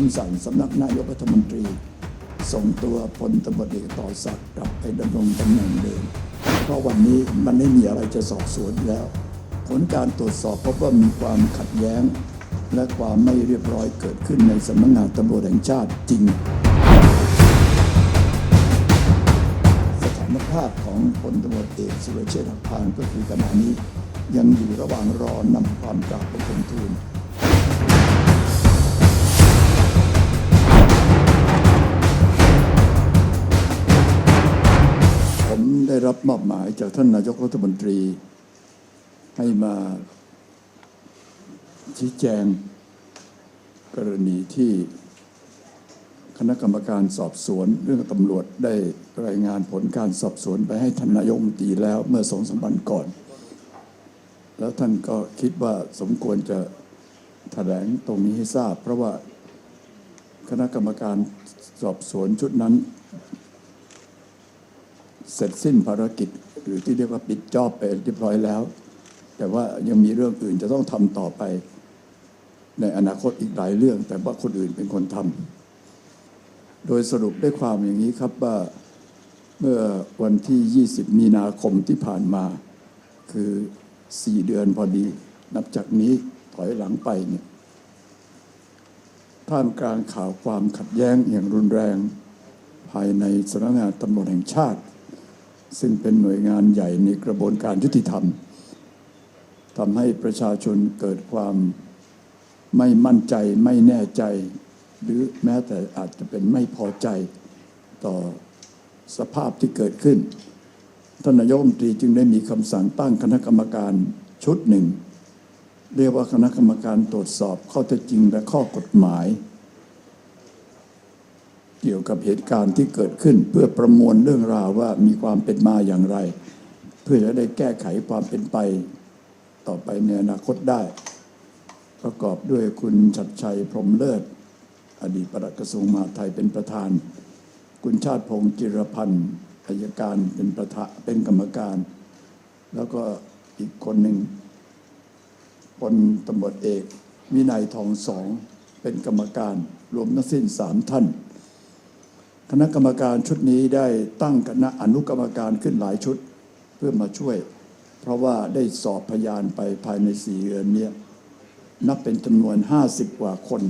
คำสั่งสำนักนายกรัฐมนตรี ส่งตัวพลตำรวจเอกต่อศักดิ์กลับไปดำรงตำแหน่งเดิม เพราะวันนี้มันไม่มีอะไรจะสอบสวนแล้ว ผลการตรวจสอบพบว่ามีความขัดแย้ง และความไม่เรียบร้อยเกิดขึ้นในสำนักงานตำรวจแห่งชาติจริง สถานภาพของพลตำรวจเอกสุรเชษฐ์หักพานก็คือขณะนี้ ยังอยู่ระหว่างรอนำความกราบบังคมทูล ได้รับมอบหมายจากท่านนายกรัฐมนตรี ให้มาชี้แจง กรณีที่คณะกรรมการสอบสวน เรื่องตำรวจได้รายงานผลการสอบสวนไปให้ท่านนายกมนตรีแล้วเมื่อสองสามวันก่อน แล้วท่านก็คิดว่าสมควรจะแถลงตรงนี้ให้ทราบ เพราะว่าคณะกรรมการสอบสวนชุดนั้น เสร็จสิ้นภารกิจ หรือที่เรียกว่าปิดจอบไปเรียบร้อยแล้ว แต่ว่ายังมีเรื่องอื่นจะต้องทำต่อไป ในอนาคตอีกหลายเรื่อง แต่ว่าคนอื่นเป็นคนทำโดยสรุปได้ความอย่างนี้ครับว่าเมื่อวันที่ 20 มีนาคมที่ผ่านมา คือ 4 เดือนพอดี นับจากนี้ถอยหลังไปเนี่ยท่ามกลางข่าวความขัดแย้งอย่างรุนแรง ภายในสำนักงานตำรวจแห่งชาติ ซึ่งเป็นหน่วยงานใหญ่ในกระบวนการยุติธรรมทำให้ประชาชนเกิดความไม่มั่นใจไม่แน่ใจ หรือแม้แต่อาจจะเป็นไม่พอใจต่อสภาพที่เกิดขึ้นท่านนายกรัฐมนตรีจึงได้มีคำสั่งตั้งคณะกรรมการชุดหนึ่ง เรียกว่าคณะกรรมการตรวจสอบข้อเท็จจริงและข้อกฎหมาย เกี่ยวกับเหตุการณ์ที่เกิดขึ้น เพื่อประมวลเรื่องราวว่ามีความเป็นมาอย่างไร เพื่อจะได้แก้ไขความเป็นไป ต่อไปในอนาคตได้ ประกอบด้วยคุณชัดชัยพรมเลิศ อดีตปลัดกระทรวงมหาดไทยเป็นประธาน คุณชาติพงศ์จิรพันธ์อายการเป็นประธานเป็นกรรมการ แล้วก็อีกคนหนึ่งพลตำรวจเอก วินัยทองสอง เป็นกรรมการรวมทั้งสิ้นสามท่าน คณะกรรมการชุดนี้ได้ตั้งคณะอนุกรรมการขึ้นหลายชุดเพื่อมาช่วย เพราะว่าได้สอบพยานไปภายในสี่เดือนเนี้ยนับเป็นจำนวน 50 กว่าคน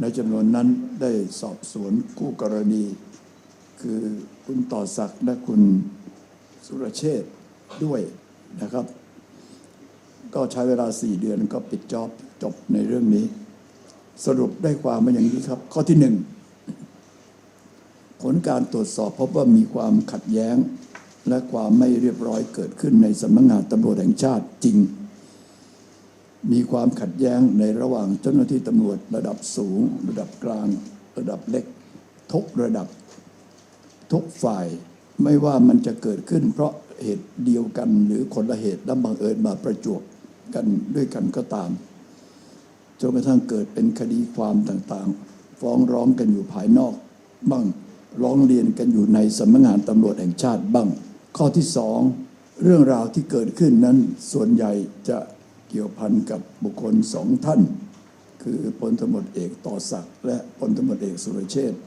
ในจำนวนนั้นได้สอบสวนคู่กรณี คือคุณต่อศักดิ์และคุณสุรเชษด้วยนะครับ ก็ใช้เวลาสี่เดือนก็ปิดจอบจบในเรื่องนี้ สรุปได้ความมาอย่างนี้ครับ ข้อที่หนึ่ง ผลการตรวจสอบพบว่ามีความขัดแย้ง และความไม่เรียบร้อยเกิดขึ้นในสำนักงานตำรวจแห่งชาติจริง มีความขัดแย้งในระหว่างเจ้าหน้าที่ตำรวจระดับสูง ระดับกลาง ระดับเล็กทุกระดับทุกฝ่ายไม่ว่ามันจะเกิดขึ้น เพราะเหตุเดียวกันหรือคนละเหตุและบังเอิญมาประจวบกันด้วยกันก็ตามจนกระทั่งเกิดเป็นคดีความต่างๆ ฟ้องร้องกันอยู่ภายนอกบ้าง ร้องเรียนกันอยู่ในสำนักงานตำรวจแห่งชาติบ้าง ข้อที่สองเรื่องราวที่เกิดขึ้นนั้นส่วนใหญ่จะเกี่ยวพันกับบุคคลสองท่าน คือพลตำรวจเอกต่อศักดิ์และพลตำรวจเอกสุรเชษฐ์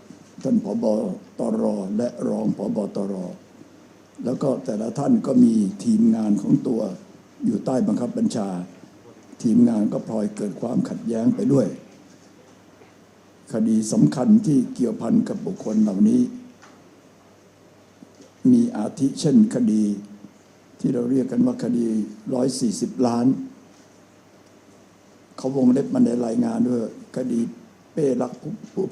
ท่านผบตรและรองผบตร แล้วก็แต่ละท่านก็มีทีมงานของตัวอยู่ใต้บังคับบัญชา ทีมงานก็พลอยเกิดความขัดแย้งไปด้วย คดีสำคัญที่เกี่ยวพันกับบุคคลเหล่านี้ มีอาทิเช่นคดี ที่เราเรียกกันว่าคดี 140 ล้าน เขาวงเล็บมันในรายงานด้วยคดีเป้รักผู้ผู้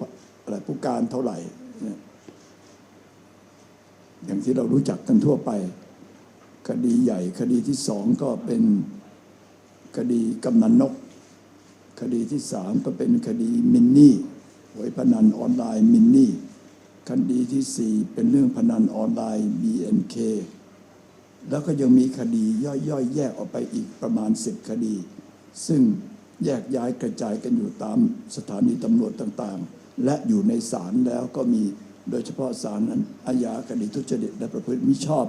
อะไรผู้การเท่าไหร่เนี่ยอย่างที่เรารู้จักกันทั่วไป คดีใหญ่คดีที่สองก็เป็นคดีกำนันนก คดีที่สามก็เป็นคดีมินนี่ วยพนันออนไลน์มินนี่คดีที่สี่เป็นเรื่องพนันออนไลน์ BNK แล้วก็ยังมีคดีย่อยๆ แยกออกไปอีกประมาณสิบคดี ซึ่งแยกย้ายกระจายกันอยู่ตามสถานีตำรวจต่างๆ และอยู่ในศาลแล้วก็มีโดยเฉพาะศาลนั้นอาญาคดีทุจริตและประพฤติมิชอบ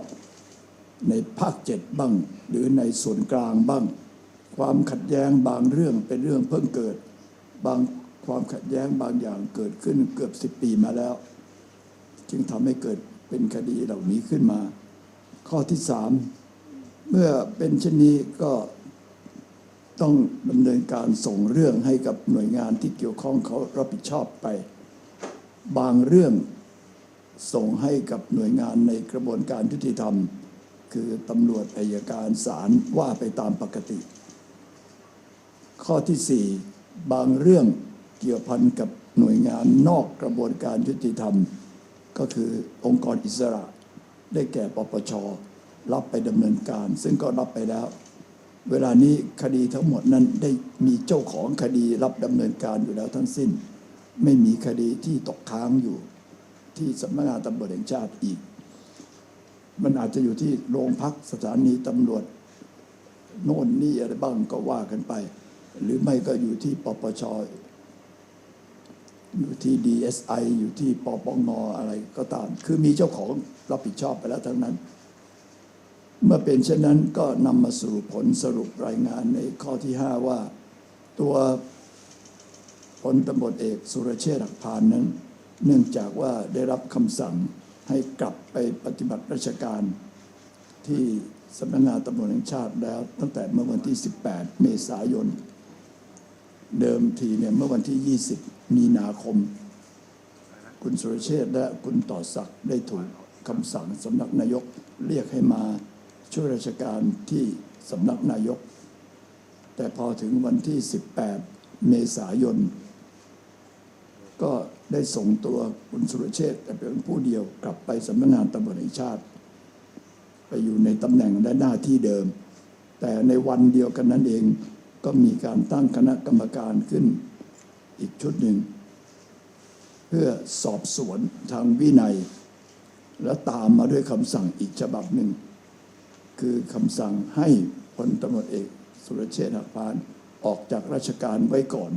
ในภาคเจ็ดบ้าง หรือในส่วนกลางบ้าง ความขัดแย้งบางเรื่องเป็นเรื่องเพิ่งเกิด บาง ความขัดแย้งบางอย่างเกิดขึ้นเกือบสิบปีมาแล้ว จึงทำให้เกิดเป็นคดีเหล่านี้ขึ้นมา ข้อที่สามเมื่อเป็นเช่นนี้ก็ต้องดำเนินการส่งเรื่องให้กับหน่วยงานที่เกี่ยวข้องเขารับผิดชอบไป บางเรื่องส่งให้กับหน่วยงานในกระบวนการยุติธรรม คือตำรวจอายการศาลว่าไปตามปกติ ข้อที่สี่บางเรื่อง เกี่ยวพันกับหน่วยงานนอกกระบวนการยุติธรรม ก็คือองค์กรอิสระ ได้แก่ปปช รับไปดำเนินการ ซึ่งก็รับไปแล้ว เวลานี้คดีทั้งหมดนั้นได้มีเจ้าของคดีรับดำเนินการอยู่แล้วทั้งสิ้น ไม่มีคดีที่ตกค้างอยู่ที่สำนักงานตำรวจแห่งชาติอีก มันอาจจะอยู่ที่โรงพักสถานีตำรวจโน่นนี่อะไรบ้างก็ว่ากันไป หรือไม่ก็อยู่ที่ปปช อยู่ที่ DSI อยู่ที่ปปงอะไรก็ตาม คือมีเจ้าของรับผิดชอบไปแล้วทั้งนั้น เมื่อเป็นเช่นนั้นก็นำมาสู่ผลสรุปรายงานในข้อที่ 5 ว่า ตัวพลตำรวจเอกสุรเชษฐ์หักพานนั้น เนื่องจากว่าได้รับคำสั่งให้กลับไปปฏิบัติราชการ ที่สำนักงานตำรวจแห่งชาติแล้ว ตั้งแต่เมื่อวันที่ 18 เมษายน เดิมทีเนี่ยเมื่อวันที่ 20 มีนาคม คุณสุรเชษและคุณต่อศักดิ์ได้ถูกคำสั่งสำนักนายกเรียกให้มาช่วยราชการที่สำนักนายก แต่พอถึงวันที่ 18 เมษายน ก็ได้ส่งตัวคุณสุรเชษแต่เป็นผู้เดียวกลับไปสำนักงานตำรวจแห่งชาติ ไปอยู่ในตำแหน่งและหน้าที่เดิม แต่ในวันเดียวกันนั้นเองก็มีการตั้งคณะกรรมการขึ้น อีกชุดหนึ่ง เพื่อสอบสวนทางวินัย และตามมาด้วยคำสั่งอีกฉบับหนึ่ง คือคำสั่งให้พลตำรวจเอก สุรเชษฐ์หักพานออกจากราชการไว้ก่อน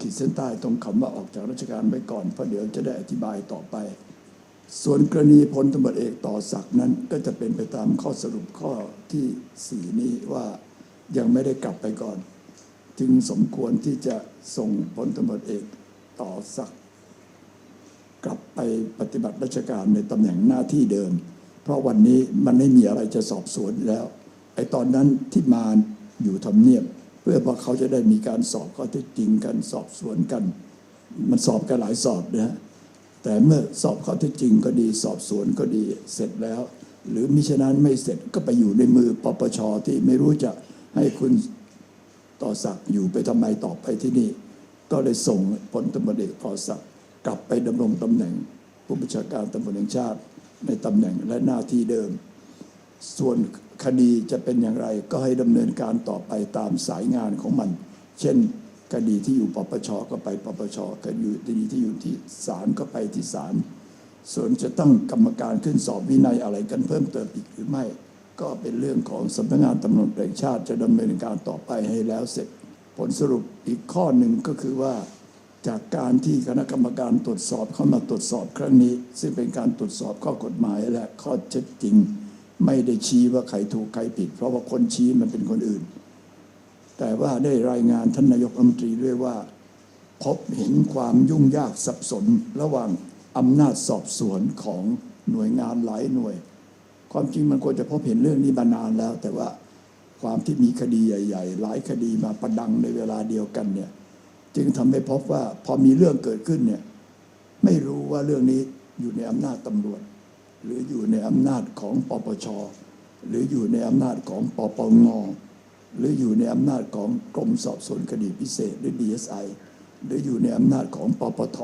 ขีดเส้นใต้ตรงคำว่าออกจากราชการไว้ก่อนเพราะเดี๋ยวจะได้อธิบายต่อไป ส่วนกรณีพลตำรวจเอกต่อศักดิ์นั้นก็จะเป็นไปตามข้อสรุปข้อที่สี่นี้ว่ายังไม่ได้กลับไปก่อน จึงสมควรที่จะส่งพลตำรวจเอกต่อศักกลับไปปฏิบัติราชการในตำแหน่งหน้าที่เดิม เพราะวันนี้มันไม่มีอะไรจะสอบสวนแล้วไอ้ตอนนั้นที่มาอยู่ทำเนียบ เพื่อว่าเขาจะได้มีการสอบข้อเท็จจริงกันสอบสวนกัน มันสอบกันหลายสอบนะฮะแต่เมื่อสอบข้อเท็จจริงก็ดีสอบสวนก็ดีเสร็จแล้ว หรือมิฉะนั้นไม่เสร็จก็ไปอยู่ในมือปปชที่ไม่รู้จะให้คุณ ต่อศักดิ์อยู่ไปทำไมต่อไปที่นี่ ก็เลยส่งพลตำรวจเอกต่อศักดิ์กลับไปดำรงตำแหน่งผู้บัญชาการตำรวจแห่งชาติ ในตำแหน่งและหน้าที่เดิม ส่วนคดีจะเป็นอย่างไรก็ให้ดำเนินการต่อไปตามสายงานของมัน เช่นคดีที่อยู่ปปชก็ไปปปชคดีคดีที่อยู่ที่ศาลก็ไปที่ศาลส่วนจะตั้งกรรมการขึ้นสอบวินัยอะไรกันเพิ่มเติมอีกหรือไม่ ก็เป็นเรื่องของสำนักงานตำรวจแห่งชาติจะดำเนินการต่อไปให้แล้วเสร็จ ผลสรุปอีกข้อหนึ่งก็คือว่า จากการที่คณะกรรมการตรวจสอบเข้ามาตรวจสอบครั้งนี้ ซึ่งเป็นการตรวจสอบข้อกฎหมายและข้อเท็จจริง ไม่ได้ชี้ว่าใครถูกใครผิด เพราะว่าคนชี้มันเป็นคนอื่น แต่ว่าได้รายงานท่านนายกรัฐมนตรีด้วยว่า พบเห็นความยุ่งยากสับสนระหว่างอำนาจสอบสวนของหน่วยงานหลายหน่วย ความจริงมันควรจะพบเห็นเรื่องนี้มานานแล้ว แต่ว่าความที่มีคดีใหญ่ ๆ หลายคดีมาประดังในเวลาเดียวกันเนี่ยจึงทำให้พบว่าพอมีเรื่องเกิดขึ้นเนี่ยไม่รู้ว่าเรื่องนี้อยู่ในอำนาจตำรวจ หรืออยู่ในอำนาจของปปช หรืออยู่ในอำนาจของปปงหรืออยู่ในอำนาจของกรมสอบสวนคดีพิเศษหรือ DSI หรืออยู่ในอำนาจของปปท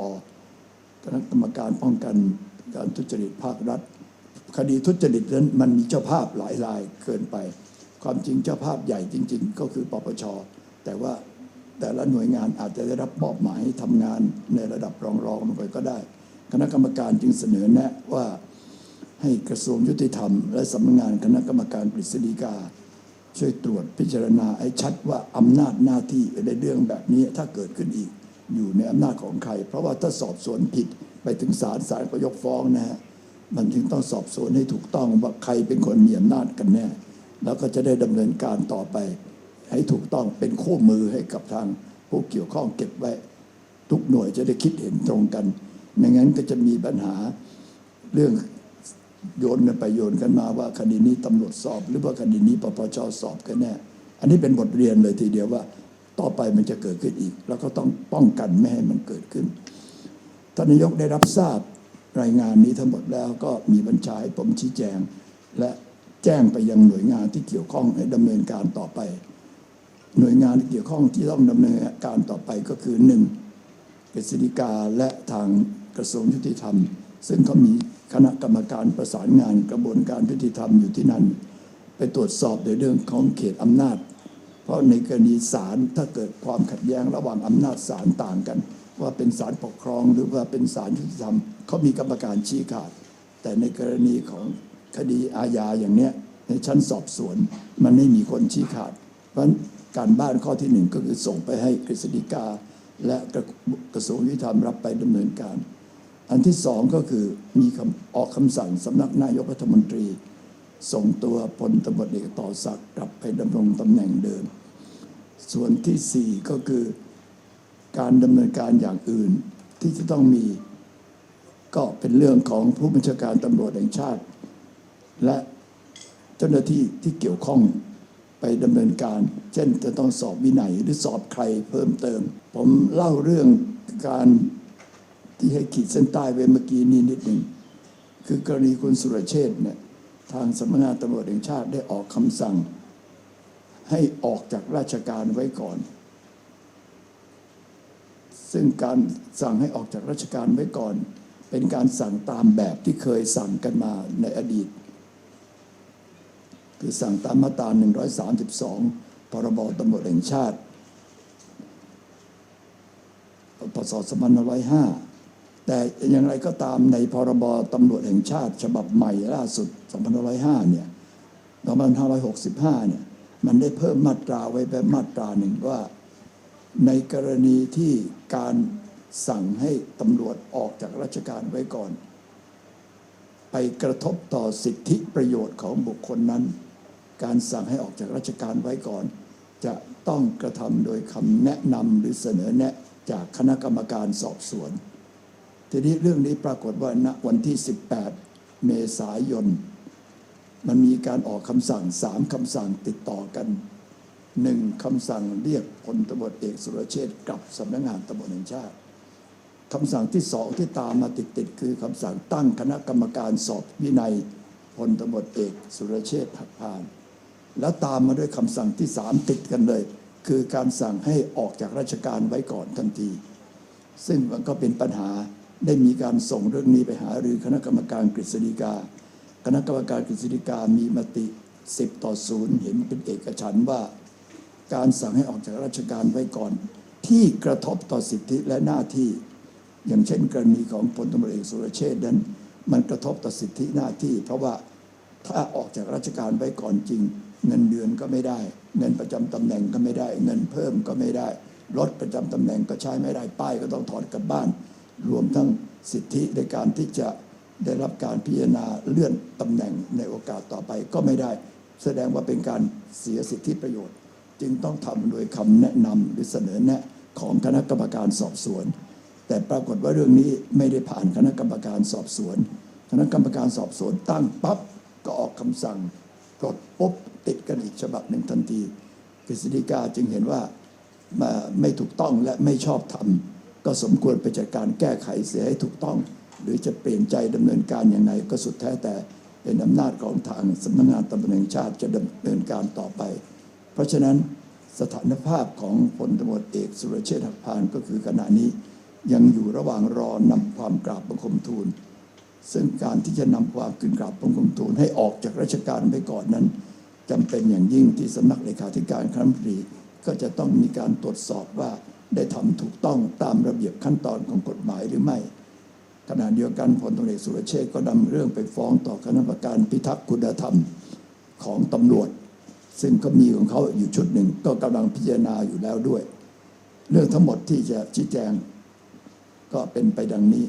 คณะกรรมการป้องกันการทุจริตภาครัฐ คดีทุจริตนั้นมันมีเจ้าภาพหลายรายเกินไป ความจริงเจ้าภาพใหญ่จริง ๆ ก็คือปปช แต่ว่าแต่ละหน่วยงานอาจจะได้รับมอบหมายให้ทำงานในระดับรองๆลงไปก็ได้ คณะกรรมการจึงเสนอแนะว่าให้กระทรวงยุติธรรม และสำนักงานคณะกรรมการกฤษฎีกา ช่วยตรวจพิจารณาให้ชัดว่าอำนาจหน้าที่ในเรื่องแบบนี้ถ้าเกิดขึ้นอีกอยู่ในอำนาจของใคร เพราะว่าถ้าสอบสวนผิดไปถึงศาลศาลก็ยกฟ้องนะฮะ มันจึงต้องสอบสวนให้ถูกต้องว่าใครเป็นคนมีอำนาจกันแน่ แล้วก็จะได้ดำเนินการต่อไป ให้ถูกต้องเป็นคู่มือให้กับทางผู้เกี่ยวข้องเก็บไว้ ทุกหน่วยจะได้คิดเห็นตรงกันไม่งั้นก็จะมีปัญหาเรื่องโยนกันไปโยนกันมาว่าคดีนี้ตำรวจสอบ หรือว่าคดีนี้ปปชสอบกันแน่ อันนี้เป็นบทเรียนเลยทีเดียวว่า ต่อไปมันจะเกิดขึ้นอีก แล้วก็ต้องป้องกันไม่ให้มันเกิดขึ้นท่านนายกได้รับทราบ รายงานนี้ทั้งหมดแล้วก็มีบัญชาให้ผมชี้แจง และแจ้งไปยังหน่วยงานที่เกี่ยวข้องให้ดำเนินการต่อไป หน่วยงานที่เกี่ยวข้องที่ต้องดำเนินการต่อไปก็คือหนึ่งกฤษฎีกาและทางกระทรวงยุติธรรม ซึ่งเขามีคณะกรรมการประสานงานกระบวนการยุติธรรมอยู่ที่นั่น ไปตรวจสอบในเรื่องของเขตอำนาจ เพราะในกรณีศาลถ้าเกิดความขัดแย้งระหว่างอำนาจศาลต่างกัน ว่าเป็นศาลปกครองหรือว่าเป็นศาลยุติธรรมเขามีกรรมการชี้ขาด แต่ในกรณีของคดีอาญาอย่างเนี้ยในชั้นสอบสวนมันไม่มีคนชี้ขาด เพราะการบ้านข้อที่หนึ่งก็คือส่งไปให้กฤษฎีกา และกระกระทรวงยุติธรรมรับไปดำเนินการ อันที่สองก็คือมีคออกคำสั่งสำนักนายกรัฐมนตรี ส่งตัวพลตำรวจเอกต่อศักดิ์กลับไปดำรงตำแหน่งเดิม ส่วนที่สี่ก็คือ การดำเนินการอย่างอื่น ที่จะต้องมีก็เป็นเรื่องของผู้บัญชาการตำรวจแห่งชาติ และเจ้าหน้าที่ที่เกี่ยวข้องไปดำเนินการ เช่นจะต้องสอบวินัยหรือสอบใครเพิ่มเติม ผมเล่าเรื่องการที่ให้ขีดเส้นใต้ไว้เมื่อกี้นี้นิดหนึ่งคือกรณีคุณสุรเชษเนี่ยทางสำนักงานตำรวจแห่งชาติได้ออกคำสั่ง ให้ออกจากราชการไว้ก่อน ซึ่งการสั่งให้ออกจากราชการไว้ก่อน เป็นการสั่งตามแบบที่เคยสั่งกันมาในอดีต คือสั่งตามมาตรา 132 พรบตำรวจแห่งชาติพศ2505 แต่อย่างไรก็ตามในพรบตำรวจแห่งชาติ ฉบับใหม่ล่าสุด 2505 เนี่ย2565 เนี่ย มันได้เพิ่มมาตราไว้แบบมาตราหนึ่งว่า ในกรณีที่การสั่งให้ตำรวจออกจากราชการไว้ก่อน ไปกระทบต่อสิทธิประโยชน์ของบุคคลนั้น การสั่งให้ออกจากราชการไว้ก่อน จะต้องกระทำโดยคำแนะนำหรือเสนอแนะจากคณะกรรมการสอบสวน ทีนี้เรื่องนี้ปรากฏว่าณวันที่ 18 เมษายน มันมีการออกคำสั่งสามคำสั่งติดต่อกัน หนึ่งคำสั่งเรียกพลตำรวจเอกสุรเชษฐ์กลับสำนักงานตำรวจแห่งชาติคำสั่งที่สองที่ตามมาติดๆคือคำสั่งตั้งคณะกรรมการสอบวินัยพลตำรวจเอกสุรเชษฐ์หักพาน แล้วตามมาด้วยคำสั่งที่สามติดกันเลย คือการสั่งให้ออกจากราชการไว้ก่อนทันที ซึ่งมันก็เป็นปัญหาได้มีการส่งเรื่องนี้ไปหารือคณะกรรมการกฤษฎีกา คณะกรรมการกฤษฎีกามีมติ 10 ต่อศูนย์เห็นเป็นเอกฉันว่า การสั่งให้ออกจากราชการไว้ก่อน ที่กระทบต่อสิทธิและหน้าที่ อย่างเช่น กรณีของพลตำรวจเอกสุรเชษนั้น มันกระทบต่อสิทธิหน้าที่ เพราะว่าถ้าออกจากราชการไว้ก่อนจริง เงินเดือนก็ไม่ได้ เงินประจำตำแหน่งก็ไม่ได้ เงินเพิ่มก็ไม่ได้รถประจำตำแหน่งก็ใช้ไม่ได้ป้ายก็ต้องถอดกลับบ้าน รวมทั้งสิทธิในการที่จะได้รับการพิจารณาเลื่อนตำแหน่งในโอกาสต่อไปก็ไม่ได้ แสดงว่าเป็นการเสียสิทธิประโยชน์ จึงต้องทำโดยคำแนะนำหรือเสนอแนะของคณะกรรมการสอบสวน แต่ปรากฏว่าเรื่องนี้ไม่ได้ผ่านคณะกรรมการสอบสวน คณะกรรมการสอบสวนตั้งปั๊บก็ออกคำสั่งปลดปุ๊บติดกันอีกฉบับหนึ่งทันทีกฤษฎีกาจึงเห็นว่ามาไม่ถูกต้องและไม่ชอบธรรมก็สมควรไปจัดการแก้ไขเสียให้ถูกต้อง หรือจะเปลี่ยนใจดำเนินการอย่างไรก็สุดแท้แต่เป็นอำนาจของทางสำนักงานตำรวจแห่งชาติจะดำเนินการต่อไป เพราะฉะนั้นสถานภาพของพลตำรวจเอกสุรเชษฐ์หักพานก็คือขณะนี้ยังอยู่ระหว่างรอนำความกราบบังคมทูล ซึ่งการที่จะนำความขึ้นกราบบังคมทูลให้ออกจากราชการไปก่อนนั้นจำเป็นอย่างยิ่งที่สำนักเลขาธิการคณะรัฐมนตรีก็จะต้องมีการตรวจสอบว่าได้ทำถูกต้องตามระเบียบขั้นตอนของกฎหมายหรือไม่ขณะเดียวกันพลตำรวจเอกสุรเชษฐ์ก็นำเรื่องไปฟ้องต่อคณะกรรมการพิทักษ์คุณธรรมของตำรวจ ซึ่งก็มีของเขาอยู่ชุดหนึ่งก็กำลังพิจารณาอยู่แล้วด้วย เรื่องทั้งหมดที่จะชี้แจง ก็เป็นไปดังนี้